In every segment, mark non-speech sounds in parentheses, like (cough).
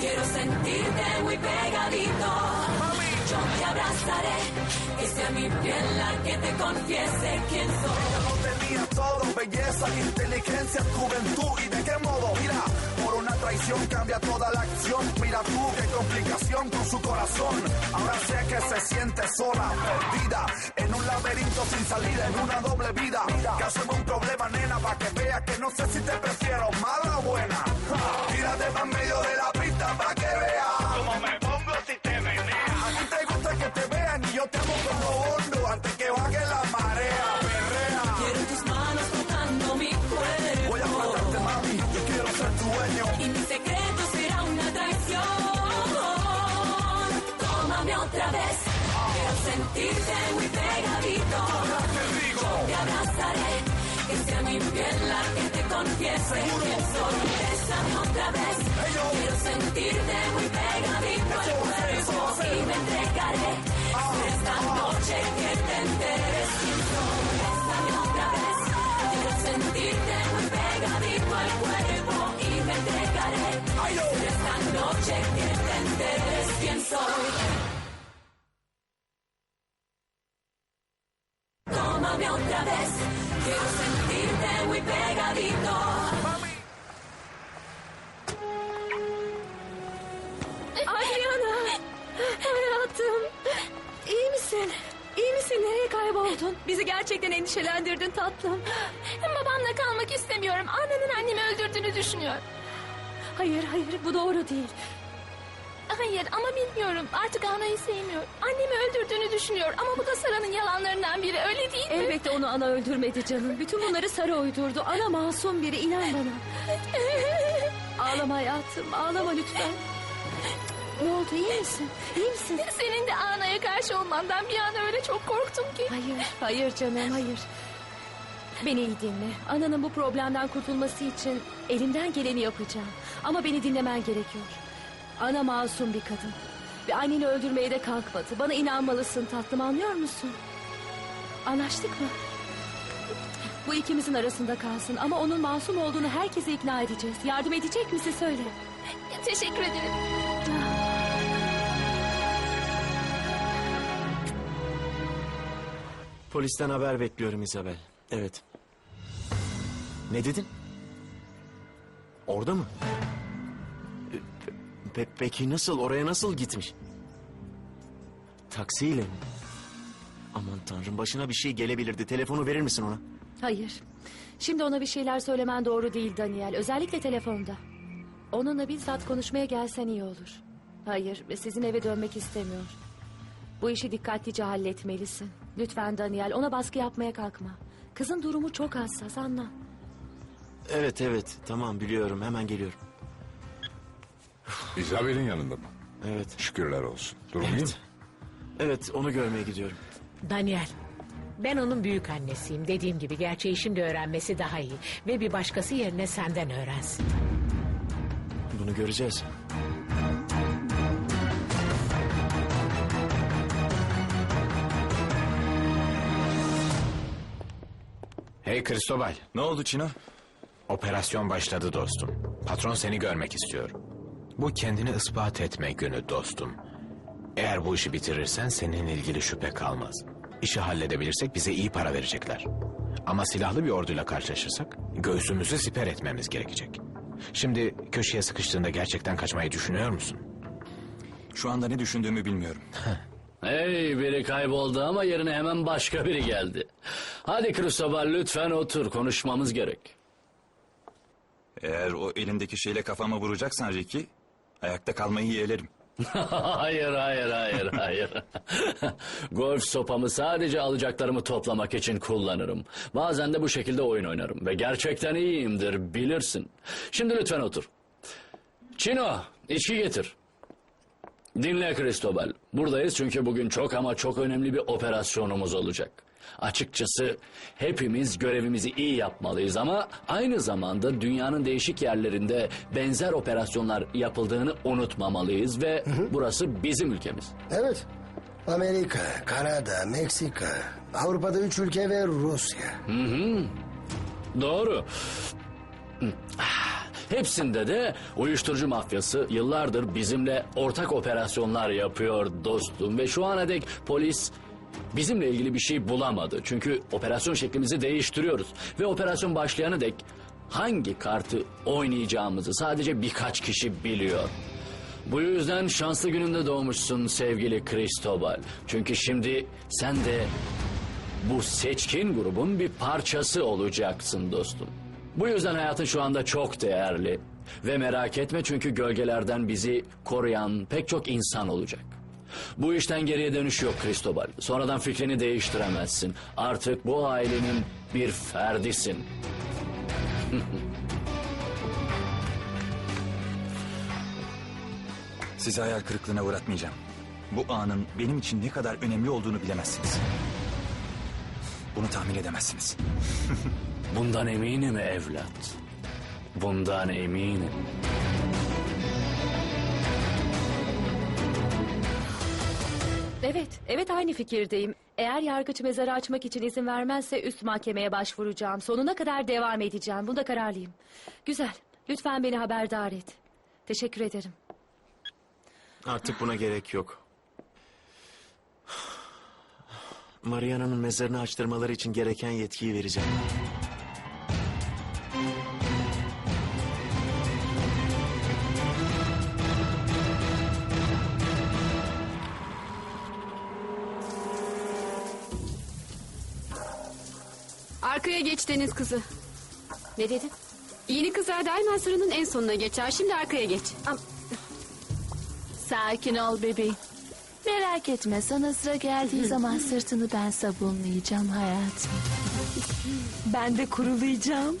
Quiero sentirte muy pegadito. Yo te abrazaré, que sea mi piel la que te confiese quién soy. Lo tenía todo, belleza, inteligencia, juventud y de qué modo, cambia toda la acción, mira tú qué complicación con su corazón, ahora sé que se siente sola, perdida, en un laberinto sin salida, en una doble vida, hacemos un problema nena, para que vea que no sé si te prefiero, mala o buena, tírate más medio de la pista para que muy pegadito. Yo te abrazaré. Que sea mi piel la que te confiese quién soy. Bésame otra vez. Quiero sentirte muy pegadito al cuerpo. Y me entregaré. Esta noche que te enteres otra vez. Quiero sentirte muy pegadito al cuerpo. Y me entregaré. Esta noche que te enteres quién soy. Hayatım! İyi misin? İyi misin? Nereye kayboldun? Bizi gerçekten endişelendirdin tatlım. Babamla kalmak istemiyorum. Annenin annemi öldürdüğünü düşünüyor. Hayır, hayır bu doğru değil. Hayır ama bilmiyorum. Artık Ana'yı sevmiyor. Annemi öldürdüğünü düşünüyor. Ama bu da Sara'nın yalanlarından biri. Öyle değil mi? Elbette onu ana öldürmedi canım. Bütün bunları Sara uydurdu. Ana masum biri inan bana. (laughs) Ağlama hayatım, ağlama lütfen. Ne oldu iyi misin? İyi misin? Senin de Ana'ya karşı olmandan bir an öyle çok korktum ki. Hayır, hayır canım, hayır. Beni iyi dinle. Ananın bu problemden kurtulması için elimden geleni yapacağım. Ama beni dinlemen gerekiyor. Ana masum bir kadın. Ve anneni öldürmeye de kalkmadı. Bana inanmalısın tatlım anlıyor musun? Anlaştık mı? Bu ikimizin arasında kalsın ama onun masum olduğunu herkese ikna edeceğiz. Yardım edecek misin söyle. Teşekkür ederim. Polisten haber bekliyorum Isabel. Evet. Ne dedin? Orada mı? E, pe- peki nasıl? Oraya nasıl gitmiş? Taksiyle mi? Aman tanrım başına bir şey gelebilirdi. Telefonu verir misin ona? Hayır. Şimdi ona bir şeyler söylemen doğru değil Daniel. Özellikle telefonda. Onunla bizzat konuşmaya gelsen iyi olur. Hayır, sizin eve dönmek istemiyor. Bu işi dikkatlice halletmelisin. Lütfen Daniel, ona baskı yapmaya kalkma. Kızın durumu çok hassas, anla. Evet evet tamam biliyorum hemen geliyorum. İzabel'in yanında mı? Evet. Şükürler olsun. Durum iyi mi? Evet. Evet onu görmeye gidiyorum. Daniel. Ben onun büyük annesiyim. Dediğim gibi gerçeği şimdi öğrenmesi daha iyi. Ve bir başkası yerine senden öğrensin. Bunu göreceğiz. Hey Cristobal, Ne oldu Çino? operasyon başladı dostum. Patron seni görmek istiyor. Bu kendini ispat etme günü dostum. Eğer bu işi bitirirsen seninle ilgili şüphe kalmaz. İşi halledebilirsek bize iyi para verecekler. Ama silahlı bir orduyla karşılaşırsak göğsümüzü siper etmemiz gerekecek. Şimdi köşeye sıkıştığında gerçekten kaçmayı düşünüyor musun? Şu anda ne düşündüğümü bilmiyorum. Hey biri kayboldu ama yerine hemen başka biri geldi. Hadi Cristobal lütfen otur konuşmamız gerek. Eğer o elindeki şeyle kafama vuracaksan Ricky, ayakta kalmayı yeğlerim. (laughs) hayır hayır hayır hayır. (laughs) Golf sopamı sadece alacaklarımı toplamak için kullanırım. Bazen de bu şekilde oyun oynarım ve gerçekten iyiyimdir bilirsin. Şimdi lütfen otur. Çino içki getir. Dinle Cristobal. Buradayız çünkü bugün çok ama çok önemli bir operasyonumuz olacak. Açıkçası hepimiz görevimizi iyi yapmalıyız ama aynı zamanda dünyanın değişik yerlerinde benzer operasyonlar yapıldığını unutmamalıyız ve burası bizim ülkemiz. Evet. Amerika, Kanada, Meksika, Avrupa'da üç ülke ve Rusya. Doğru. Hepsinde de uyuşturucu mafyası yıllardır bizimle ortak operasyonlar yapıyor dostum. Ve şu ana dek polis bizimle ilgili bir şey bulamadı. Çünkü operasyon şeklimizi değiştiriyoruz. Ve operasyon başlayana dek hangi kartı oynayacağımızı sadece birkaç kişi biliyor. Bu yüzden şanslı gününde doğmuşsun sevgili Cristobal. Çünkü şimdi sen de bu seçkin grubun bir parçası olacaksın dostum. Bu yüzden hayatın şu anda çok değerli. Ve merak etme çünkü gölgelerden bizi koruyan pek çok insan olacak. Bu işten geriye dönüş yok Cristobal. Sonradan fikrini değiştiremezsin. Artık bu ailenin bir ferdisin. Sizi hayal kırıklığına uğratmayacağım. Bu anın benim için ne kadar önemli olduğunu bilemezsiniz. Bunu tahmin edemezsiniz. (laughs) Bundan eminim evlat. Bundan eminim. Evet, evet aynı fikirdeyim. Eğer yargıç mezarı açmak için izin vermezse üst mahkemeye başvuracağım. Sonuna kadar devam edeceğim. Bunda kararlıyım. Güzel. Lütfen beni haberdar et. Teşekkür ederim. Artık buna gerek yok. Mariana'nın mezarını açtırmaları için gereken yetkiyi vereceğim. Arkaya geç deniz kızı. Ne dedin? Yeni kızlar daima sıranın en sonuna geçer. Şimdi arkaya geç. Sakin ol bebeğim. Merak etme sana sıra geldiği zaman sırtını ben sabunlayacağım hayatım. Ben de kurulayacağım.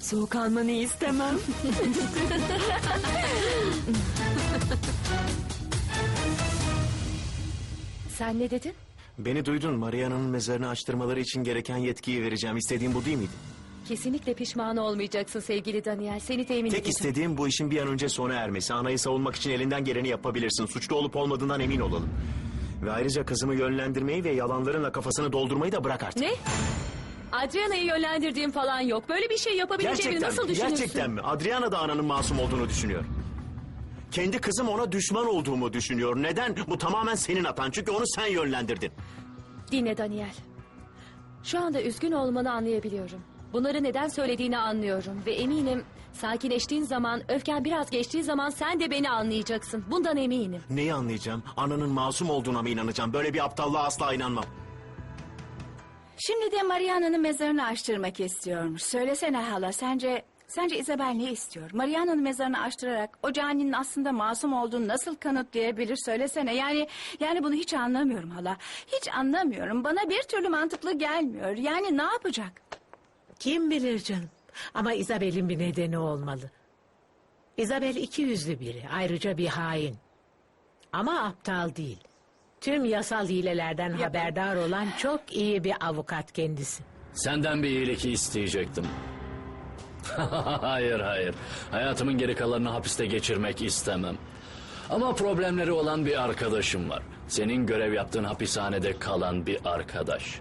Soğuk almanı istemem. Sen ne dedin? Beni duydun. Mariana'nın mezarını açtırmaları için gereken yetkiyi vereceğim. İstediğim bu değil miydi? Kesinlikle pişman olmayacaksın sevgili Daniel. Seni temin Tek edeceğim. istediğim bu işin bir an önce sona ermesi. Anayı savunmak için elinden geleni yapabilirsin. Suçlu olup olmadığından emin olalım. Ve ayrıca kızımı yönlendirmeyi ve yalanlarınla kafasını doldurmayı da bırak artık. Ne? Adriana'yı yönlendirdiğim falan yok. Böyle bir şey yapabileceğimi Gerçekten nasıl mi? düşünürsün? Gerçekten mi? Adriana da ananın masum olduğunu düşünüyor. Kendi kızım ona düşman olduğumu düşünüyor. Neden? Bu tamamen senin hatan. Çünkü onu sen yönlendirdin. Dinle Daniel. Şu anda üzgün olmanı anlayabiliyorum. Bunları neden söylediğini anlıyorum ve eminim sakinleştiğin zaman, öfken biraz geçtiği zaman sen de beni anlayacaksın. Bundan eminim. Neyi anlayacağım? Ananın masum olduğuna mı inanacağım? Böyle bir aptallığa asla inanmam. Şimdi de Mariana'nın mezarını açtırmak istiyormuş. Söylesene hala sence sence Isabel ne istiyor? Mariana'nın mezarını açtırarak o caninin aslında masum olduğunu nasıl kanıtlayabilir söylesene. Yani yani bunu hiç anlamıyorum hala. Hiç anlamıyorum. Bana bir türlü mantıklı gelmiyor. Yani ne yapacak? Kim bilir canım. Ama Isabel'in bir nedeni olmalı. Isabel iki yüzlü biri. Ayrıca bir hain. Ama aptal değil. Tüm yasal hilelerden haberdar olan çok iyi bir avukat kendisi. Senden bir iyilik isteyecektim. (laughs) hayır hayır. Hayatımın geri kalanını hapiste geçirmek istemem. Ama problemleri olan bir arkadaşım var. Senin görev yaptığın hapishanede kalan bir arkadaş.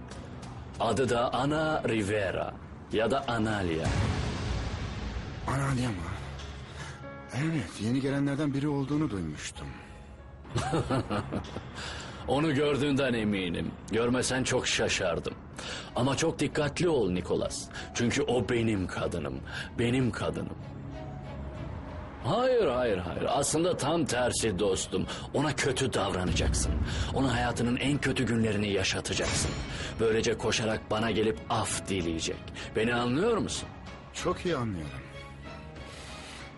Adı da Ana Rivera ya da Analia. Analia mı? Evet, yeni gelenlerden biri olduğunu duymuştum. (laughs) Onu gördüğünden eminim. Görmesen çok şaşardım. Ama çok dikkatli ol Nikolas. Çünkü o benim kadınım. Benim kadınım. Hayır hayır hayır. Aslında tam tersi dostum. Ona kötü davranacaksın. Ona hayatının en kötü günlerini yaşatacaksın. Böylece koşarak bana gelip af dileyecek. Beni anlıyor musun? Çok iyi anlıyorum.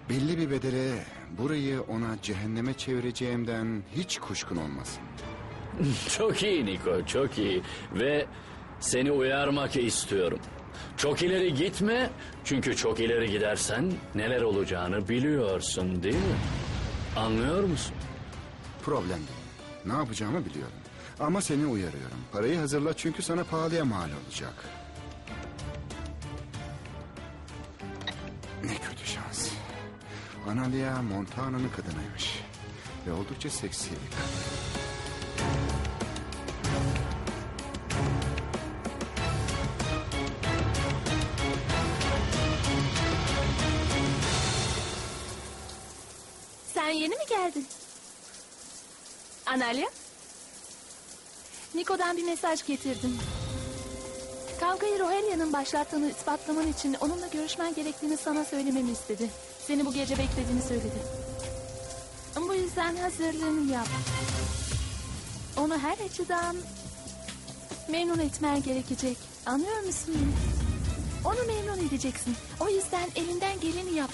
Belli bir bedele burayı ona cehenneme çevireceğimden hiç kuşkun olmasın. (laughs) Çok iyi Niko, çok iyi. Ve seni uyarmak istiyorum. Çok ileri gitme. Çünkü çok ileri gidersen neler olacağını biliyorsun değil mi? Anlıyor musun? Problem değil. Ne yapacağımı biliyorum. Ama seni uyarıyorum. Parayı hazırla çünkü sana pahalıya mal olacak. Ne kötü şans. Analia Montana'nın kadınıymış. Ve oldukça seksi bir kadın. Yeni mi geldin? Analya? Niko'dan bir mesaj getirdim. Kavgayı Rohelia'nın başlattığını ispatlaman için onunla görüşmen gerektiğini sana söylememi istedi. Seni bu gece beklediğini söyledi. Bu yüzden hazırlığını yap. Onu her açıdan memnun etmen gerekecek. Anlıyor musun beni? Onu memnun edeceksin. O yüzden elinden geleni yap.